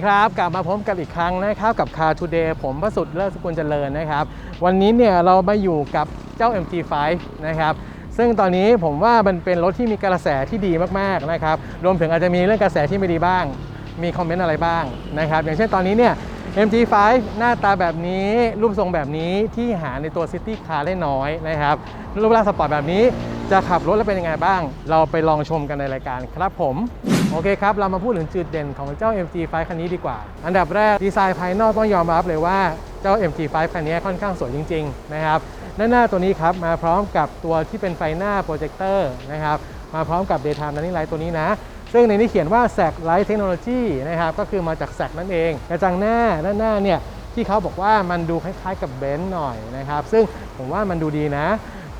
ดีครับ กลับมาพบกันอีกครั้งนะครับกับ Car Today ผมประสุทธิ์เลิศสกุลเจริญนะครับ วันนี้เนี่ยเรามาอยู่กับเจ้า MG5 นะครับ ซึ่งตอนนี้ผมว่ามันเป็นรถที่มีกระแสที่ดีมากๆนะครับ รวมถึงอาจจะมีเรื่องกระแสที่ไม่ดีบ้าง มีคอมเมนต์อะไรบ้างนะครับ อย่างเช่นตอนนี้เนี่ย MG5 หน้าตาแบบนี้รูปทรงแบบนี้ที่หาในตัว City Car ได้น้อยนะครับ รูปร่างสปอร์ตแบบนี้จะขับรถแล้วเป็นยังไงบ้าง เราไปลองชมกันในรายการครับผม โอเคครับ เรามาพูดถึงจุดเด่นของเจ้า MG5 คันนี้ดีกว่า อันดับแรกดีไซน์ภายนอกต้องยอมรับเลยว่าเจ้า MG5 คันนี้ค่อนข้างสวยจริง ๆ นะครับด้านหน้าตัวนี้ครับ มาพร้อมกับตัวที่เป็นไฟหน้าโปรเจคเตอร์นะครับมาพร้อมกับ Daytime Running Light ตัวนี้นะ ซึ่งในนี้เขียนว่า SAC Light Technology นะครับก็คือมาจาก SAC นั่นเองกระจังหน้าด้านหน้าเนี่ยที่เขาบอกว่ามันดูคล้ายๆกับเบนซ์หน่อยนะครับซึ่งผมว่ามันดูดีนะ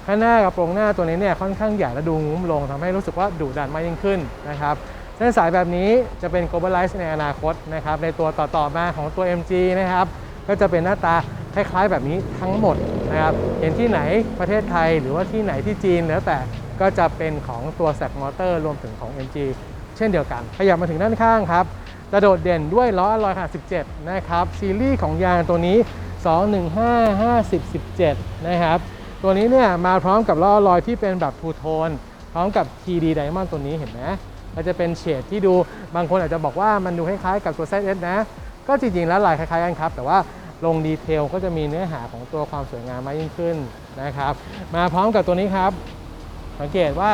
ข้างหน้ากระโปรงหน้าตัวนี้เนี่ยค่อนข้างใหญ่และดูงุ้มลงทำให้รู้สึกว่าดุดันมากยิ่งขึ้นนะครับ เส้นสายแบบนี้จะเป็น globalize ในอนาคตนะครับในตัวต่อๆมาของตัว MG นะครับก็จะเป็นหน้าตาคล้ายๆแบบนี้ทั้งหมดนะครับเห็นที่ไหนประเทศไทยหรือว่าที่ไหนที่จีนแล้วแต่ก็จะเป็นของตัวแซกมอเตอร์รวมถึงของ MG เช่นเดียวกันขยับมาถึงด้านข้างครับจะโดดเด่นด้วยล้อลอยขนาด17 นะครับ ซีรีส์ของยางตัวนี้ 215 50 17 นะครับ ตัวนี้เนี่ยมาพร้อมกับล้อลอยที่เป็นแบบทูโทน พร้อมกับ TD Diamond ตัวนี้เห็นไหม ก็จะเป็นเฉดที่ดูบางคนอาจจะบอกว่ามันดูคล้ายๆกับตัว ZS นะ ก็จริงๆแล้วลายคล้ายๆกันครับ แต่ว่าลงดีเทลก็จะมีเนื้อหาของตัวความสวยงามมากยิ่งขึ้นนะครับ มาพร้อมกับตัวนี้ครับ สังเกตว่า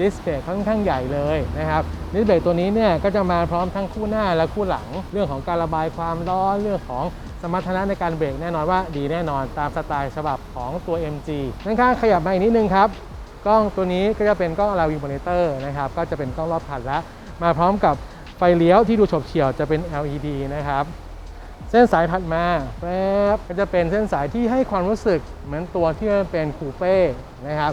ดิสเพย์ค่อนข้างใหญ่เลยนะครับดิสเพย์ตัวนี้เนี่ยก็จะมาพร้อมทั้งคู่หน้าและคู่หลัง เรื่องของการระบายความร้อนเรื่องของสมรรถนะในการเบรกแน่นอนว่าดีแน่นอนตามสไตล์ฉบับของตัว MG ด้านข้างขยับมาอีกนิดนึงครับ กล้องตัวนี้ก็จะเป็นกล้องอลาวิงมอนิเตอร์นะครับก็จะเป็นกล้องรอบคันแล้ว มาพร้อมกับไฟเลี้ยวที่ดูฉบเฉี่ยวจะเป็น LED นะครับเส้นสายถัดมาแป๊บก็จะเป็นเส้นสายที่ให้ความรู้สึกเหมือนตัวที่มันเป็นคูเป้นะครับ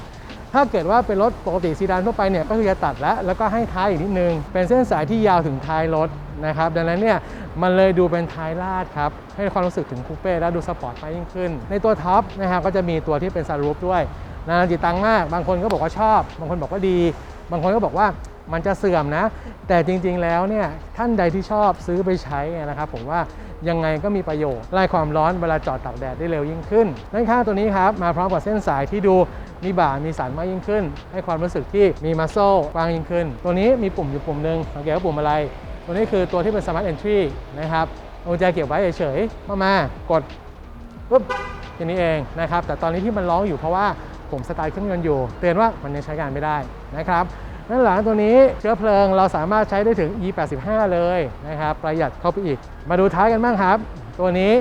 ถ้าเกิดว่าเป็นรถปกติซีดานทั่วไปเนี่ยก็คือจะตัดแล้วแล้วก็ให้ท้ายอีกนิดนึง เป็นเส้นสายที่ยาวถึงท้ายรถนะครับดังนั้นเนี่ยมันเลยดูเป็นท้ายลาดครับให้ความรู้สึกถึงคูเป้และดูสปอร์ตมากยิ่งขึ้น ในตัวท็อปนะครับก็จะมีตัวที่เป็นซารูฟด้วย นานาจิตตังมาก บางคนก็บอกว่าชอบ บางคนบอกว่าดี บางคนก็บอกว่ามันจะเสื่อมนะ แต่จริงๆแล้วเนี่ยท่านใดที่ชอบซื้อไปใช้นะครับผมว่ายังไงก็มีประโยชน์ไล่ความร้อนเวลาจอดตากแดดได้เร็วยิ่งขึ้นด้านข้างตัวนี้ครับ มาพร้อมกับเส้นสายที่ดูมีบ่ามีสันมากยิ่งขึ้น ให้ความรู้สึกที่มีมัสโซกว้างยิ่งขึ้น ตัวนี้มีปุ่มอยู่ปุ่มหนึ่งสังเกตว่าปุ่มอะไร ตัวนี้คือตัวที่เป็น Smart Entry นะครับเอากุญแจเก็บไว้เฉยๆเข้ามากดปุ๊บแค่นี้เองนะครับแต่ตอนนี้ที่มันร้องอยู่เพราะว่า ผมสตาร์ทเครื่องยนต์อยู่ เตือนว่ามันยังใช้งานไม่ได้นะครับด้านหลังตัวนี้เชื้อเพลิงเราสามารถใช้ได้ถึง E85 เลยนะครับประหยัดเข้าไปอีก มาดูท้ายกันบ้างครับ ตัวนี้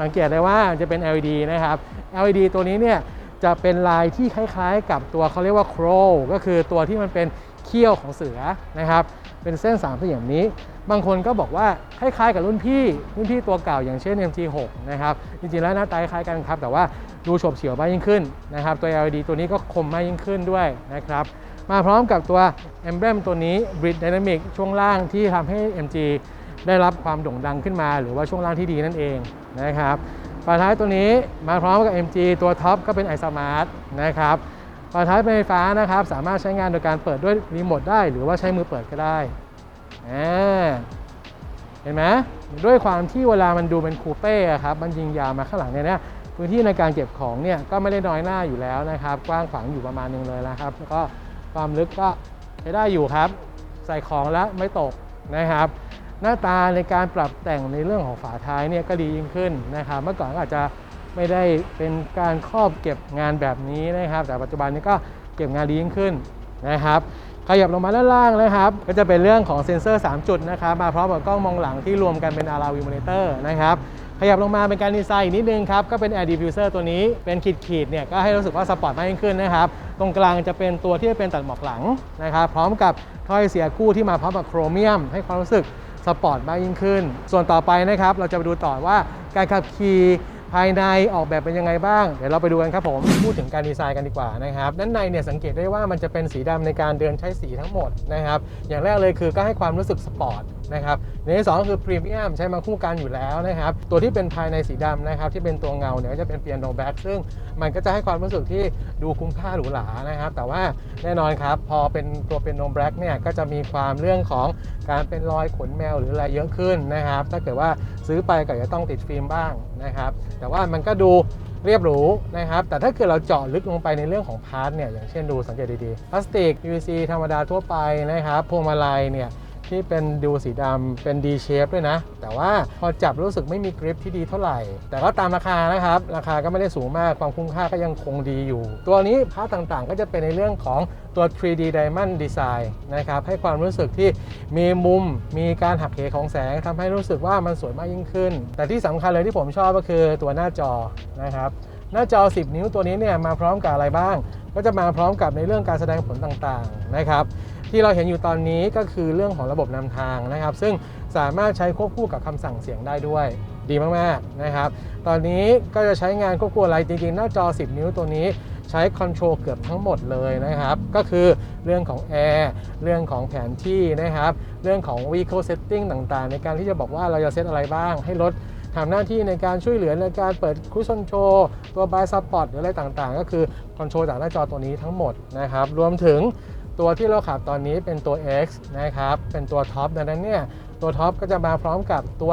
สังเกตได้ว่าจะเป็น LED นะครับ LED ตัวนี้เนี่ยจะเป็นลายที่คล้ายๆ กับตัวเขาเรียกว่า crow ก็คือตัวที่มันเป็นเขี้ยวของเสือนะครับเป็นเส้นสามเหลี่ยมนี้ บางคนก็บอกว่าคล้ายๆกับรุ่นพี่รุ่นพี่ตัวเก่าอย่างเช่น MG6 นะครับจริงๆแล้วหน้าตาคล้ายกันครับ แต่ว่าดูโฉบเฉี่ยวมากยิ่งขึ้นนะครับตัว LED ตัวนี้ก็คมมากยิ่งขึ้นด้วยนะครับมาพร้อมกับตัว Emblem ตัวนี้ Bridge Dynamic ช่วงล่างที่ทำให้ MG ได้รับความโด่งดังขึ้นมา หรือว่าช่วงล่างที่ดีนั่นเองนะครับฝาท้ายตัวนี้มาพร้อมกับ MG ตัวท็อปก็เป็น iSmart นะครับฝาท้ายเป็นไฟฟ้านะครับ สามารถใช้งานโดยการเปิดด้วยรีโมทได้ หรือว่าใช้มือเปิดก็ได้ เห็นไหมด้วยความที่เวลามันดูเป็นคูเป้ครับ มันยิงยาวมาข้างหลังเนี่ยนะพื้นที่ในการเก็บของเนี่ยก็ไม่ได้น้อยหน้าอยู่แล้วนะครับ กว้างขวางอยู่ประมาณนึงเลยนะครับแล้วก็ความลึกก็ใช้ได้อยู่ครับ ใส่ของแล้วไม่ตกนะครับ หน้าตาในการปรับแต่งในเรื่องของฝาท้ายเนี่ยก็ดียิ่งขึ้นนะครับ เมื่อก่อนอาจจะไม่ได้เป็นการครอบเก็บงานแบบนี้นะครับ แต่ปัจจุบันนี้ก็เก็บงานดียิ่งขึ้นนะครับ ขยับลงมาด้านล่างนะครับ ก็จะเป็นเรื่องของเซ็นเซอร์ 3 จุดนะครับมาพร้อมกับกล้องมองหลังที่รวมกันเป็น a r a v i w Monitor นะครับขยับลงมาเป็นการดีไซน์อีกนิดนึงครับ ก็เป็น Air Diffuser ตัวนี้เป็นขีดๆเนี่ยก็ให้รู้สึกว่าสปอร์ตมากยิ่งขึ้นนะครับ ตรงกลางจะเป็นตัวที่เป็นตัดหมอกหลังนะครับ พร้อมกับถ้อยเสียคู่ที่มาพร้อมกับโครเมียม ให้ความรู้สึกสปอร์ตมากยิ่งขึ้น ส่วนต่อไปนะครับ เราจะไปดูต่อว่าการขับขี่ ภายในออกแบบเป็นยังไงบ้าง เดี๋ยวเราไปดูกันครับผม พูดถึงการดีไซน์กันดีกว่านะครับ ด้านในเนี่ยสังเกตได้ว่ามันจะเป็นสีดำในการเดินใช้สีทั้งหมดนะครับ อย่างแรกเลยคือก็ให้ความรู้สึกสปอร์ต นะครับในที่สองก็คือพรีเมียมใช้มาคู่กันอยู่แล้วนะครับตัวที่เป็นภายในสีดำนะครับที่เป็นตัวเงาเนี่ยก็จะเป็นเปียโนแบ็กซึ่งมันก็จะให้ความรู้สึกที่ดูคุ้มค่าหรูหรานะครับ แต่ว่าแน่นอนครับพอเป็นตัวเปียโนแบ็กเนี่ยก็จะมีความเรื่องของการเป็นรอยขนแมวหรืออะไรเยอะขึ้นนะครับถ้าเกิดว่าซื้อไปก็จะต้องติดฟิล์มบ้างนะครับแต่ว่ามันก็ดูเรียบหรูนะครับ แต่ถ้าเกิดเราเจาะลึกลงไปในเรื่องของพาร์ทเนี่ย อย่างเช่นดูสังเกตดีๆ พลาสติก PVC ธรรมดาทั่วไปนะครับ พวงมาลัยเนี่ย ที่เป็นดูสีดำเป็น D shape ด้วยนะ แต่ว่าพอจับรู้สึกไม่มีกริปที่ดีเท่าไหร่ แต่ก็ตามราคานะครับ ราคาก็ไม่ได้สูงมากความคุ้มค่าก็ยังคงดีอยู่ ตัวนี้พาร์ทต่างๆ ก็จะเป็นในเรื่องของตัว 3D Diamond Design นะครับ ให้ความรู้สึกที่มีมุมมีการหักเหของแสงทำให้รู้สึกว่ามันสวยมากยิ่งขึ้น แต่ที่สำคัญเลยที่ผมชอบก็คือตัวหน้าจอนะครับหน้าจอ 10 นิ้วตัวนี้เนี่ยมาพร้อมกับอะไรบ้าง ก็จะมาพร้อมกับในเรื่องการแสดงผลต่างๆนะครับ ที่เราเห็นอยู่ตอนนี้ก็คือเรื่องของระบบนำทางนะครับ ซึ่งสามารถใช้ควบคู่กับคำสั่งเสียงได้ด้วยดีมากๆนะครับ ตอนนี้ก็จะใช้งานควบคู่อะไรจริงๆ หน้าจอ 10 นิ้วตัวนี้ใช้คอนโทรลเกือบทั้งหมดเลยนะครับ ก็คือเรื่องของแอร์เรื่องของแผนที่นะครับ เรื่องของ vehicle setting ต่างๆ ในการที่จะบอกว่าเราจะเซตอะไรบ้าง ให้รถทำหน้าที่ในการช่วยเหลือในการเปิดคุชชั่นโชว์ตัวบายสปอร์ตหรืออะไรต่างๆ ก็คือคอนโทรลจากหน้าจอตัวนี้ทั้งหมดนะครับ รวมถึง ตัวที่เราขับตอนนี้เป็นตัว X นะครับ เป็นตัวท็อปดังนั้นเนี่ย ตัวท็อปก็จะมาพร้อมกับตัว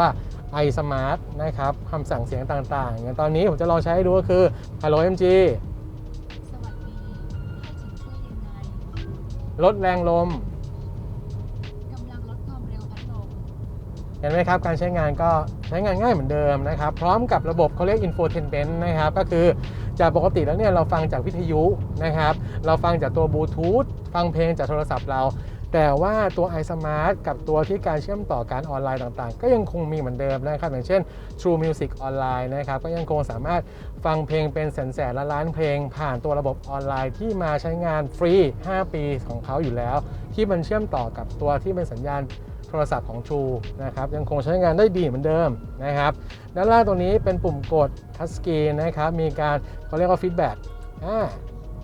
iSmart นะครับคำสั่งเสียงต่างๆ อย่างตอนนี้ผมจะลองใช้ให้ดูก็คือ Hello MG สวัสดีให้ฉันช่วยยังไงลดแรงลมกำลังลดความเร็วพัดลม เห็นไหมครับ การใช้งานก็ใช้งานง่ายเหมือนเดิมนะครับ พร้อมกับระบบเขาเรียก infotainment นะครับ ก็คือจากปกติแล้วเนี่ยเราฟังจากวิทยุนะครับ เราฟังจากตัวบลูทูธ ฟังเพลงจากโทรศัพท์เรา แต่ว่าตัว iSmart กับตัวที่การเชื่อมต่อการออนไลน์ต่างๆ ก็ยังคงมีเหมือนเดิมนะครับ อย่างเช่น True Music ออนไลน์นะครับก็ยังคงสามารถฟังเพลงเป็นแสนแสนละล้านเพลง ผ่านตัวระบบออนไลน์ที่มาใช้งานฟรี 5 ปีของเขาอยู่แล้ว ที่มันเชื่อมต่อกับตัวที่เป็นสัญญาณโทรศัพท์ของ True นะครับยังคงใช้งานได้ดีเหมือนเดิมนะครับด้านล่างตัวนี้เป็นปุ่มกดทัชสกรีนนะครับมีการเขาเรียกว่าฟีดแบ็กอ่า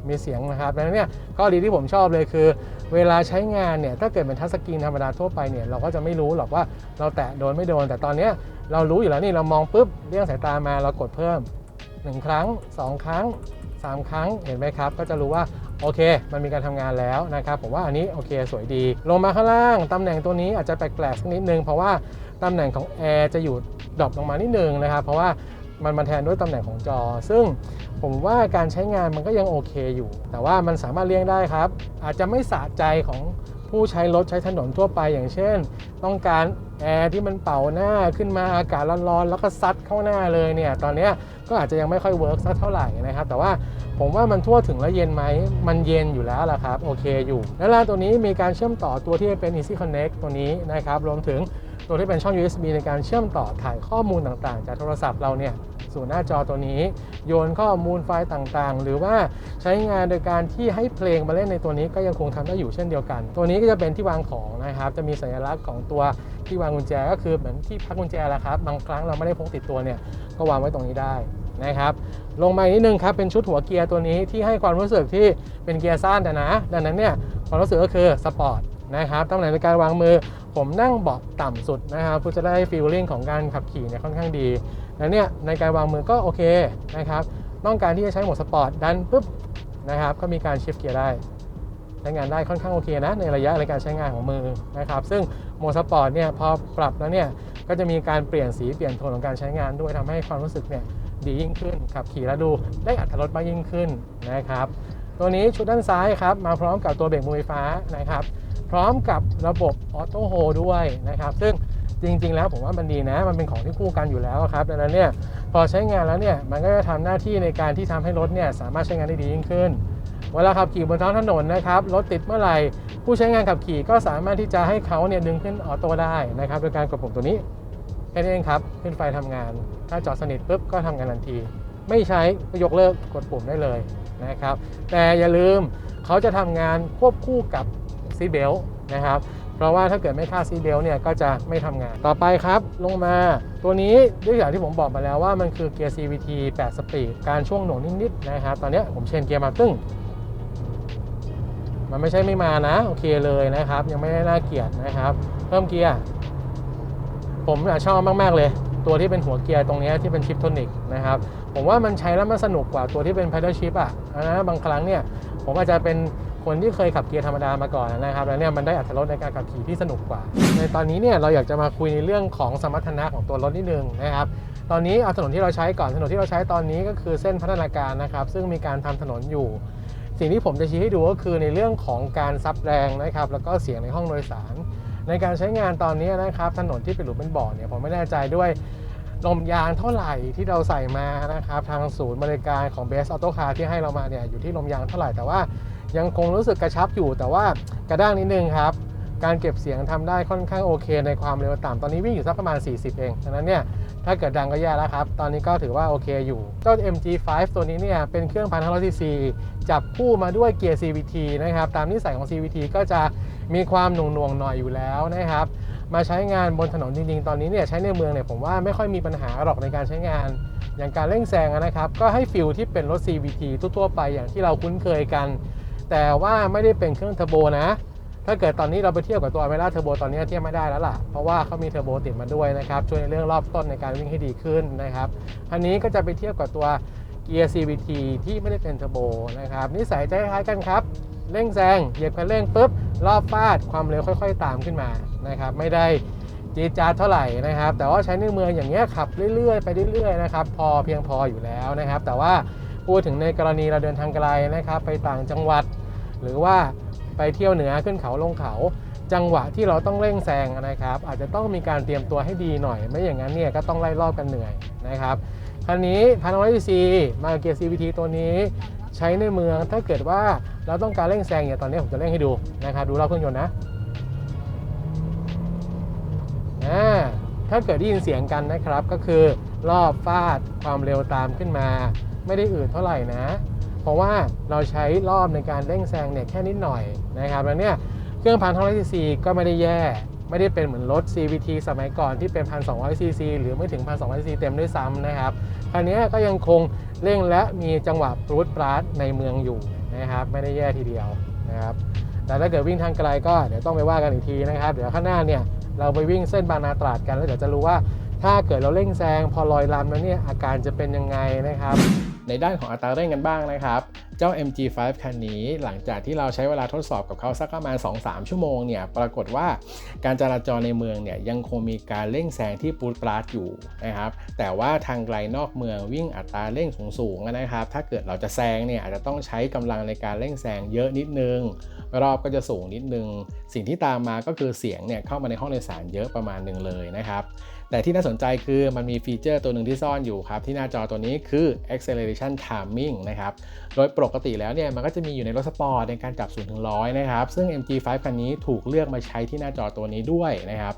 มีเสียงนะครับดังนั้นเนี่ยข้อดีที่ผมชอบเลยคือ เวลาใช้งานเนี่ยถ้าเกิดเป็นทัชสกรีนธรรมดาทั่วไปเนี่ยเราก็จะไม่รู้หรอกว่าเราแตะโดนไม่โดน แต่ตอนนี้เรารู้อยู่แล้วนี่เรามองปุ๊บเรียกสายตามาเรากดเพิ่ม 1 ครั้ง 2 ครั้ง 3 ครั้งเห็นไหมครับ ก็จะรู้ว่าโอเค มันมีการทำงานแล้วนะครับผมว่าอันนี้โอเคสวยดี ลงมาข้างล่างตำแหน่งตัวนี้อาจจะแปลกๆสักนิดนึงเพราะว่าตำแหน่งของแอร์จะอยู่ดรอปลงมานิดนึงนะครับเพราะว่า มันมาแทนด้วยตำแหน่งของจอ ซึ่งผมว่าการใช้งานมันก็ยังโอเคอยู่ แต่ว่ามันสามารถเลี่ยงได้ครับ อาจจะไม่สะใจของผู้ใช้รถใช้ถนนทั่วไปอย่างเช่น ต้องการแอร์ที่มันเป่าหน้าขึ้นมาอากาศร้อนๆแล้วก็ซัดเข้าหน้าเลยเนี่ยตอนนี้ก็อาจจะยังไม่ค่อยเวิร์กสักเท่าไหร่นะครับแต่ว่าผมว่ามันทั่วถึงและเย็นไหม มันเย็นอยู่แล้วล่ะครับ โอเคอยู่ แล้วล่าตัวนี้มีการเชื่อมต่อตัวที่เป็น Easy Connect ตัวนี้นะครับรวมถึง ตัวที่เป็นช่อง USB ในการเชื่อมต่อถ่ายข้อมูลต่างๆ จากโทรศัพท์เราเนี่ยสู่หน้าจอตัวนี้ โยนข้อมูลไฟล์ต่างๆ หรือว่าใช้งานโดยการที่ให้เพลงมาเล่นในตัวนี้ก็ยังคงทำได้อยู่เช่นเดียวกัน ตัวนี้ก็จะเป็นที่วางของนะครับ จะมีสัญลักษณ์ของตัวที่วางกุญแจก็คือเหมือนที่พักกุญแจแหละครับ บางครั้งเราไม่ได้พกติดตัวเนี่ยก็วางไว้ตรงนี้ได้นะครับ ลงมาอีกนิดนึงครับเป็นชุดหัวเกียร์ตัวนี้ที่ให้ความรู้สึกที่เป็นเกียร์สั้นแต่นะดังนั้นเนี่ยความรู้สึกก็คือสปอร์ต นะครับตำแหน่งในการวางมือ ผมนั่งเบาะต่ำสุดนะครับเพื่อจะได้ฟีลลิ่งของการขับขี่เนี่ยค่อนข้างดีแล้วเนี่ยในการวางมือก็โอเคนะครับต้องการที่จะใช้โหมดสปอร์ตดันปุ๊บนะครับก็มีการชิฟเกียร์ได้ใช้งานได้ค่อนข้างโอเคนะในระยะในการใช้งานของมือนะครับซึ่งโหมดสปอร์ตเนี่ยพอปรับแล้วเนี่ยก็จะมีการเปลี่ยนสีเปลี่ยนโทนของการใช้งานด้วยทำให้ความรู้สึกเนี่ยดียิ่งขึ้นขับขี่แล้วดูได้อัตรถรสมากยิ่งขึ้นนะครับตัวนี้ชุดด้านซ้ายครับมาพร้อมกับตัวเบรกมือไฟฟ้านะครับ ร้อมกับระบบออโต้โฮด้วยนะครับ ซึ่งจริง ๆ แล้วผมว่ามันดีนะ มันเป็นของที่คู่กันอยู่แล้วครับดังนั้นเนี่ยพอใช้งานแล้วเนี่ยมันก็จะทำหน้าที่ในการที่ทำให้รถเนี่ยสามารถใช้งานได้ดียิ่งขึ้น เวลาขับขี่บนท้องถนนนะครับรถติดเมื่อไหร่ ผู้ใช้งานขับขี่ก็สามารถที่จะให้เขาเนี่ยดึงขึ้นออโต้ได้นะครับ โดยการกดปุ่มตัวนี้แค่นี้เองครับขึ้นไฟทำงาน ถ้าจอดสนิทปุ๊บก็ทำงานทันที ไม่ใช้ก็ยกเลิกกดปุ่มได้เลยนะครับ แต่อย่าลืมเขาจะทำงานควบคู่กับ ซีเบลนะครับ เพราะว่าถ้าเกิดไม่ค่าซีเบลเนี่ยก็จะไม่ทำงาน ต่อไปครับ ลงมาตัวนี้ด้วยอย่างที่ผมบอกมาแล้วว่ามันคือเกียร์ CVT 8 สปีด การช่วงหน่วงนิดๆนะครับ ตอนนี้ผมเชนเกียร์มาตึ้ง มันไม่ใช่ไม่มานะ โอเคเลยนะครับ ยังไม่ได้น่าเกลียดนะครับ เพิ่มเกียร์ ผมชอบมากๆเลย ตัวที่เป็นหัวเกียร์ตรงนี้ที่เป็นชิปโทนิกนะครับผมว่ามันใช้แล้วมันสนุกกว่าตัวที่เป็น pedal shift อะนะบางครั้งเนี่ยผมอาจจะเป็น คนที่เคยขับเกียร์ธรรมดามาก่อนนะครับแล้วเนี่ยมันได้อัตรสในการขับขี่ที่สนุกกว่า ในตอนนี้เนี่ยเราอยากจะมาคุยในเรื่องของสมรรถนะของตัวรถนิดนึงนะครับตอนนี้เอาถนนที่เราใช้ก่อนถนนที่เราใช้ตอนนี้ก็คือเส้นพัฒนาการนะครับซึ่งมีการทำถนนอยู่ สิ่งที่ผมจะชี้ให้ดูก็คือในเรื่องของการซับแรงนะครับแล้วก็เสียงในห้องโดยสาร ในการใช้งานตอนนี้นะครับถนนที่เป็นหลุมเป็นบ่อเนี่ยผมไม่แน่ใจด้วยลมยางเท่าไหร่ที่เราใส่มานะครับทางศูนย์บริการของ Best Auto Car ที่ให้เรามาเนี่ยอยู่ที่ลมยางเท่าไหร่แต่ว่า ยังคงรู้สึกกระชับอยู่แต่ว่ากระด้างนิดนึงครับ การเก็บเสียงทำได้ค่อนข้างโอเค ในความเร็วต่ำตอนนี้วิ่งอยู่สักประมาณ 40 เองดังนั้นเนี่ยถ้าเกิดดังก็แย่แล้วครับ ตอนนี้ก็ถือว่าโอเคอยู่ เจ้า MG5 ตัวนี้เนี่ยเป็นเครื่อง 1,500ซีซีจับคู่มาด้วยเกียร์ CVT นะครับ ตามนิสัยของ CVT ก็จะมีความหน่วงหน่วงๆหน่อยอยู่แล้วนะครับ มาใช้งานบนถนนจริงๆ ตอนนี้เนี่ยใช้ในเมืองเนี่ยผมว่าไม่ค่อยมีปัญหาหรอกในการใช้งาน อย่างการเร่งแซงนะครับ ก็ให้ฟิลที่เป็นรถ CVT ทั่วๆไปอย่างที่เราคุ้นเคยกัน แต่ว่าไม่ได้เป็นเครื่องเทอร์โบนะ ถ้าเกิดตอนนี้เราไปเทียบกับตัว a เม r a เทอร์โบตอนนี้เทียบไม่ได้แล้วล่ะ เพราะว่าเขามีเทอร์โบติดมาด้วยนะครับ ช่วยในเรื่องรอบต้นในการวิ่งให้ดีขึ้นนะครับ อันนี้ก็จะไปเทียบกับตัวเกียร์ CVT ที่ไม่ได้เป็นเทอร์โบนะครับนิสัยจะคล้ายกันครับ เร่งแซงเหยียบคันเร่งปุ๊บรอบฟาดความเร็วค่อย ๆ ตามขึ้นมานะครับไม่ได้จีจาดเท่าไหร่นะครับ แต่ว่าใช้ในเมืองอย่างเงี้ยขับเรื่อยๆไปเรื่อยๆนะครับพอเพียงพออยู่แล้วนะครับ แต่ว่า พูดถึงในกรณีเราเดินทางไกลนะครับ ไปต่างจังหวัด หรือว่าไปเที่ยวเหนือขึ้นเขาลงเขา จังหวะที่เราต้องเร่งแซงนะครับ อาจจะต้องมีการเตรียมตัวให้ดีหน่อย ไม่อย่างนั้นเนี่ยก็ต้องไล่รอบกันเหนื่อยนะครับคันนี้พันร้อยซีมาเกียร์ CVT ตัวนี้ ใช้ในเมืองถ้าเกิดว่าเราต้องการเร่งแซงเนี่ยตอนนี้ผมจะเร่งให้ดูนะครับดูรอบเครื่องยนต์นะถ้าเกิดได้ยินเสียงกันนะครับก็คือ รอบฟาดความเร็วตามขึ้นมา ไม่ได้อืดเท่าไหร่นะ เพราะว่าเราใช้รอบในการเร่งแซงเนี่ยแค่นิดหน่อยนะครับแล้วเนี่ยเครื่องพัน200ซีซีก็ไม่ได้แย่ ไม่ได้เป็นเหมือนรถ CVT สมัยก่อนที่เป็น 1,200 ซีซี หรือไม่ถึง 1,200 ซีซีเต็มด้วยซ้ำนะครับคันนี้ก็ยังคงเร่งและมีจังหวะปรูดปราดในเมืองอยู่นะครับ ไม่ได้แย่ทีเดียวนะครับ แต่ถ้าเกิดวิ่งทางไกลก็เดี๋ยวต้องไปว่ากันอีกทีนะครับ เดี๋ยวข้างหน้าเนี่ยเราไปวิ่งเส้นบางนาตราดกันแล้วเดี๋ยวจะรู้ว่า ถ้าเกิดเราเร่งแซงพอลอยลำแล้วเนี่ยอาการจะเป็นยังไงนะครับ ในด้านของอัตราเร่งกันบ้างนะครับ เจ้า MG5 คันนี้หลังจากที่เราใช้เวลาทดสอบกับเขาสักประมาณ 2-3 ชั่วโมงเนี่ยปรากฏว่าการจราจรในเมืองเนี่ยยังคงมีการเร่งแซงที่ปูดปราดอยู่นะครับแต่ว่าทางไกลนอกเมืองวิ่งอัตราเร่งสูงๆนะครับ ถ้าเกิดเราจะแซงเนี่ยอาจจะต้องใช้กำลังในการเร่งแซงเยอะนิดนึง รอบก็จะสูงนิดนึง สิ่งที่ตามมาก็คือเสียงเนี่ยเข้ามาในห้องโดยสารเยอะประมาณหนึ่งเลยนะครับ แต่ที่น่าสนใจคือมันมีฟีเจอร์ตัวหนึ่งที่ซ่อนอยู่ครับ ที่หน้าจอตัวนี้คือ acceleration timing นะครับ โดยปกติแล้วเนี่ยมันก็จะมีอยู่ในรถสปอร์ตในการจับ0ถึง100นะครับ ซึ่ง MG5 คันนี้ถูกเลือกมาใช้ที่หน้าจอตัวนี้ด้วยนะครับ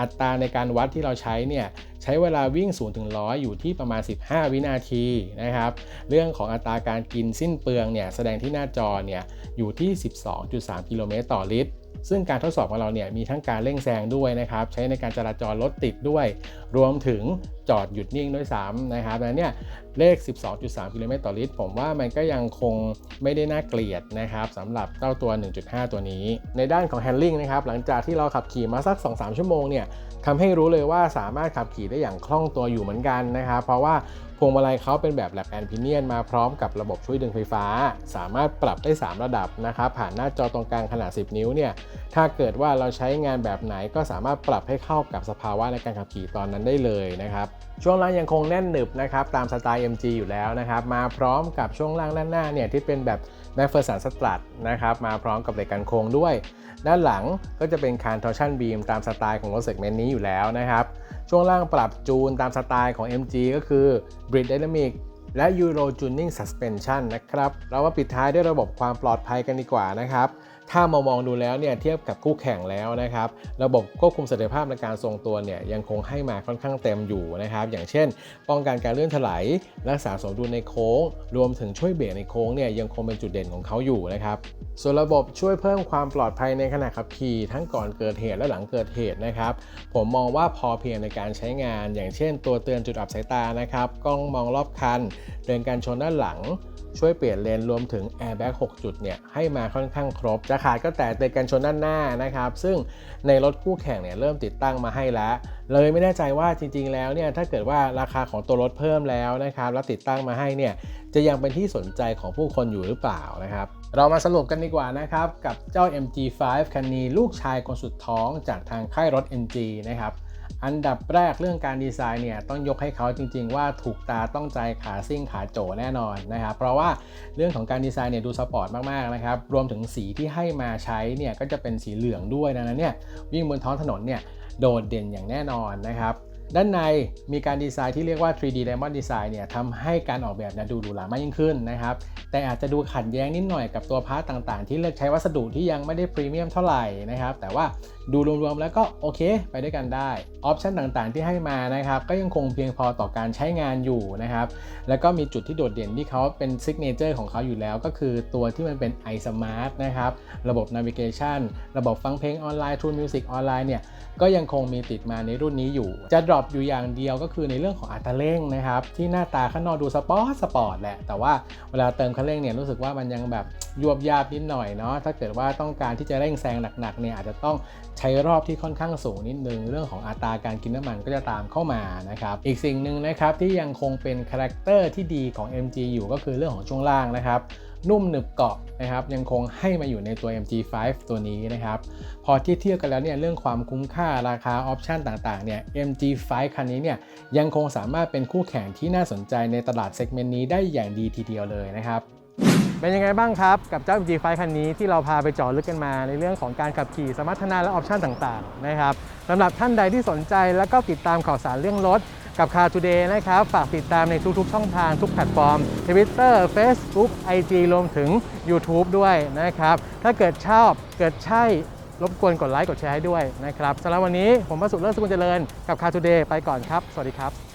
อัตราในการวัดที่เราใช้เนี่ยใช้เวลาวิ่ง0ถึง100 อยู่ที่ประมาณ 15 วินาทีนะครับ เรื่องของอัตราการกินสิ้นเปลืองเนี่ยแสดงที่หน้าจอเนี่ยอยู่ที่ 12.3 กิโลเมตรต่อลิตร ซึ่งการทดสอบของเราเนี่ยมีทั้งการเร่งแซงด้วยนะครับ ใช้ในการจราจรรถติดด้วย รวมถึงจอดหยุดนิ่งด้วยซ้ำนะครับดังนั้นเนี่ยเลข 12.3 กิโลเมตรต่อลิตร ผมว่ามันก็ยังคงไม่ได้น่าเกลียดนะครับสำหรับเจ้าตัว 1.5 ตัวนี้ ในด้านของ handling นะครับ หลังจากที่เราขับขี่มาสัก 2-3 ชั่วโมงเนี่ยทำให้รู้เลยว่าสามารถขับขี่ได้อย่างคล่องตัวอยู่เหมือนกันนะครับ เพราะว่า พวงมาลัยเขาเป็นแบบแลบแอนพิเนียนมาพร้อมกับระบบช่วยดึงไฟฟ้า สามารถปรับได้ 3 ระดับนะครับผ่านหน้าจอตรงกลางขนาด 10 นิ้วเนี่ยถ้าเกิดว่าเราใช้งานแบบไหนก็สามารถปรับให้เข้ากับสภาวะในการขับขี่ตอนนั้นได้เลยนะครับช่วงล่างยังคงแน่นหนึบนะครับตามสไตล์ MG อยู่แล้วนะครับมาพร้อมกับช่วงล่างด้านหน้าเนี่ยที่เป็นแบบ m a c p h e r s o n Strut นะครับมาพร้อมกับเหล็กกันโค้งด้วย ด้านหลังก็จะเป็นคานทอร์ชันบีมตามสไตล์ของรถเซกเมนต์นี้อยู่แล้วนะครับ ช่วงล่างปรับจูนตามสไตล์ของ MG ก็คือ Bridge Dynamic และ Euro Tuning Suspension นะครับ เรามาปิดท้ายด้วยระบบความปลอดภัยกันดีกว่านะครับ ถ้ามามองดูแล้วเนี่ยเทียบกับคู่แข่งแล้วนะครับระบบควบคุมเสถียรภาพในการทรงตัวเนี่ยยังคงให้มาค่อนข้างเต็มอยู่นะครับอย่างเช่น ป้องกันการเลื่อนถลายรักษาสมดุลในโค้ง รวมถึงช่วยเบรกในโค้งเนี่ยยังคงเป็นจุดเด่นของเขาอยู่นะครับส่วนระบบช่วยเพิ่มความปลอดภัยในขณะขับขี่ทั้งก่อนเกิดเหตุและหลังเกิดเหตุนะครับผมมองว่าพอเพียงในการใช้งาน อย่างเช่น ตัวเตือนจุดอับสายตานะครับกล้องมองรอบคันเตือนการชนด้านหลัง ช่วยเปลี่ยนเลนรวมถึง Airbag 6 จุดเนี่ยให้มาค่อนข้างครบ จะขาดก็แต่เตือนกันชนด้านหน้านะครับ ซึ่งในรถคู่แข่งเนี่ยเริ่มติดตั้งมาให้แล้ว เลยไม่แน่ใจว่าจริง ๆ แล้วเนี่ยถ้าเกิดว่าราคาของตัวรถเพิ่มแล้วนะครับแล้วติดตั้งมาให้เนี่ยจะยังเป็นที่สนใจของผู้คนอยู่หรือเปล่านะครับ เรามาสรุปกันดีกว่านะครับกับเจ้า MG5 คันนี้ลูกชายคนสุดท้องจากทางค่ายรถ MG นะครับ อันดับแรกเรื่องการดีไซน์เนี่ยต้องยกให้เขาจริง ๆ ว่าถูกตาต้องใจขาซิ่งขาโจแน่นอนนะครับเพราะว่าเรื่องของการดีไซน์เนี่ยดูสปอร์ตมากๆนะครับรวมถึงสีที่ให้มาใช้เนี่ยก็จะเป็นสีเหลืองด้วยดังนั้นเนี่ยวิ่งบนท้องถนนเนี่ยโดดเด่นอย่างแน่นอนนะครับด้านในมีการดีไซน์ที่เรียกว่า 3D Diamond Design เนี่ยทำให้การออกแบบเนี่ยดูหรูหรามากยิ่งขึ้นนะครับ แต่อาจจะดูขัดแย้งนิดหน่อยกับตัวพาร์ตต่างๆ ที่เลือกใช้วัสดุที่ยังไม่ได้พรีเมียมเท่าไหร่นะครับ แต่ว่า ดูรวมๆแล้วก็โอเค ไปด้วยกันได้ออปชันต่างๆที่ให้มานะครับก็ยังคงเพียงพอต่อการใช้งานอยู่นะครับแล้วก็มีจุดที่โดดเด่นที่เขาเป็นซิกเนเจอร์ของเขาอยู่แล้ว ก็คือตัวที่มันเป็น iSmart นะครับระบบ Navigation ระบบฟังเพลงออนไลน์ True Music ออนไลน์เนี่ยก็ยังคงมีติดมาในรุ่นนี้อยู่ จะดรอปอยู่อย่างเดียวก็คือในเรื่องของอัตราเร่งนะครับที่หน้าตาข้างนอกดูสปอร์ตสปอร์ตแหละ แต่ว่าเวลาเติมคันเร่งเนี่ยรู้สึกว่ามันยังแบบยวบยาบนิดหน่อยเนาะถ้าเกิดว่าต้องการที่จะเร่งแซงหนักๆเนี่ยอาจจะต้องใช้รอบที่ค่อนข้างสูงนิดนึง เรื่องของอัตราการกินน้ำมันก็จะตามเข้ามานะครับอีกสิ่งหนึ่งนะครับที่ยังคงเป็นคาแรคเตอร์ที่ดีของ MG อยู่ก็คือเรื่องของช่วงล่างนะครับนุ่มหนึบเกาะนะครับยังคงให้มาอยู่ในตัว MG5 ตัวนี้นะครับพอที่เทียบกันแล้วเนี่ยเรื่องความคุ้มค่าราคาออปชันต่างๆเนี่ย MG5 คันนี้เนี่ยยังคงสามารถเป็นคู่แข่งที่น่าสนใจในตลาดเซกเมนต์นี้ได้อย่างดีทีเดียวเลยนะครับ เป็นยังไงบ้างครับ กับเจ้า MG5 คันนี้ที่เราพาไปเจาะลึกกันมาในเรื่องของการขับขี่สมรรถนะและออปชันต่างๆนะครับสำหรับท่านใดที่สนใจแล้วก็ติดตามข่าวสารเรื่องรถกับ Car Today นะครับ ฝากติดตามในทุกๆ ช่องทางทุกแพลตฟอร์ม Twitter Facebook IG รวมถึง YouTube ด้วยนะครับ ถ้าเกิดชอบเกิดใช่รบกวนกดไลค์กดแชร์ให้ด้วยนะครับสำหรับวันนี้ผมประสุทธิ์เลิศสกุลเจริญกับ Car Today ไปก่อนครับ สวัสดีครับ